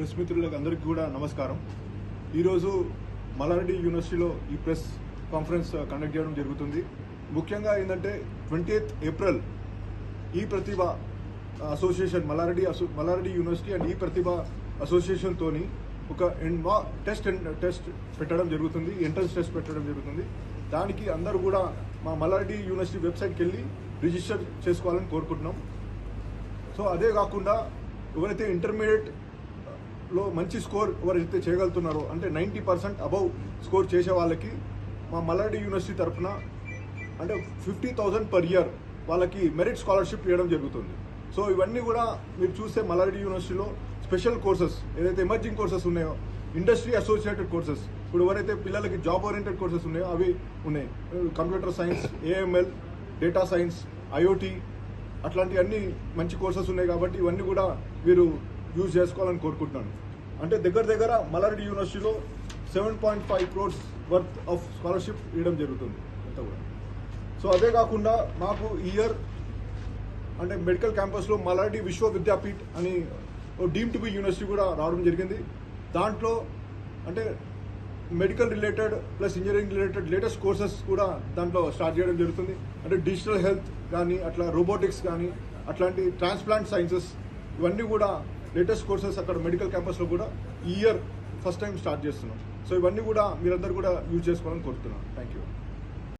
Press మిత్రులకు అందరికీ కూడా నమస్కారం. ఈరోజు మలారెడ్డి యూనివర్సిటీలో ఈ ప్రెస్ కాన్ఫరెన్స్ కండక్ట్ చేయడం జరుగుతుంది. ముఖ్యంగా ఏంటంటే ట్వంటీ ఏప్రిల్ ఈ ప్రతిభ అసోసియేషన్ మలారెడ్డి అసో మలారెడ్డి యూనివర్సిటీ అండ్ ఈ ప్రతిభ అసోసియేషన్తో ఒక టెస్ట్ టెస్ట్ పెట్టడం జరుగుతుంది ఎంట్రన్స్ టెస్ట్ పెట్టడం జరుగుతుంది. దానికి అందరూ కూడా మా మలారెడ్డి యూనివర్సిటీ వెబ్సైట్కి వెళ్ళి రిజిస్టర్ చేసుకోవాలని కోరుకుంటున్నాం. సో అదే కాకుండా ఎవరైతే ఇంటర్మీడియట్ లో మంచి స్కోర్ ఎవరైతే చేయగలుగుతున్నారో అంటే నైంటీ పర్సెంట్ అబౌవ్ స్కోర్ చేసే వాళ్ళకి మా మల్లారెడ్డి యూనివర్సిటీ తరఫున అంటే ఫిఫ్టీ థౌజండ్ పర్ ఇయర్ వాళ్ళకి మెరిట్ స్కాలర్షిప్ ఇవ్వడం జరుగుతుంది. సో ఇవన్నీ కూడా మీరు చూస్తే మల్లారెడ్డి యూనివర్సిటీలో స్పెషల్ కోర్సెస్ ఏదైతే ఎమర్జింగ్ కోర్సెస్ ఉన్నాయో ఇండస్ట్రీ అసోసియేటెడ్ కోర్సెస్ ఇప్పుడు ఎవరైతే పిల్లలకి జాబ్ ఓరియంటెడ్ కోర్సెస్ ఉన్నాయో అవి ఉన్నాయి. Computer science AML data science IOT అట్లాంటివన్నీ మంచి కోర్సెస్ ఉన్నాయి కాబట్టి ఇవన్నీ కూడా మీరు యూజ్ చేసుకోవాలని కోరుకుంటున్నాను. అంటే దగ్గర దగ్గర మలారెడ్డి యూనివర్సిటీలో seven point five crores worth of scholarship ఇవ్వడం జరుగుతుంది అంతా కూడా. సో అదే కాకుండా మాకు ఇయర్ అంటే మెడికల్ క్యాంపస్లో మలారెడ్డి విశ్వ విద్యాపీఠ్ అని డీమ్ టు బి యూనివర్సిటీ కూడా రావడం జరిగింది. దాంట్లో అంటే medical related plus engineering related latest courses కూడా దాంట్లో స్టార్ట్ చేయడం జరుగుతుంది. అంటే డిజిటల్ హెల్త్ కానీ అట్లా రోబోటిక్స్ కానీ అట్లాంటి ట్రాన్స్ప్లాంట్ సైన్సెస్ ఇవన్నీ కూడా లేటెస్ట్ కోర్సెస్ అక్కడ మెడికల్ క్యాంపస్లో కూడా ఈ ఇయర్ ఫస్ట్ టైం స్టార్ట్ చేస్తున్నాం. సో ఇవన్నీ కూడా మీరందరూ కూడా యూజ్ చేసుకోవాలని కోరుతున్నాను థ్యాంక్ యూ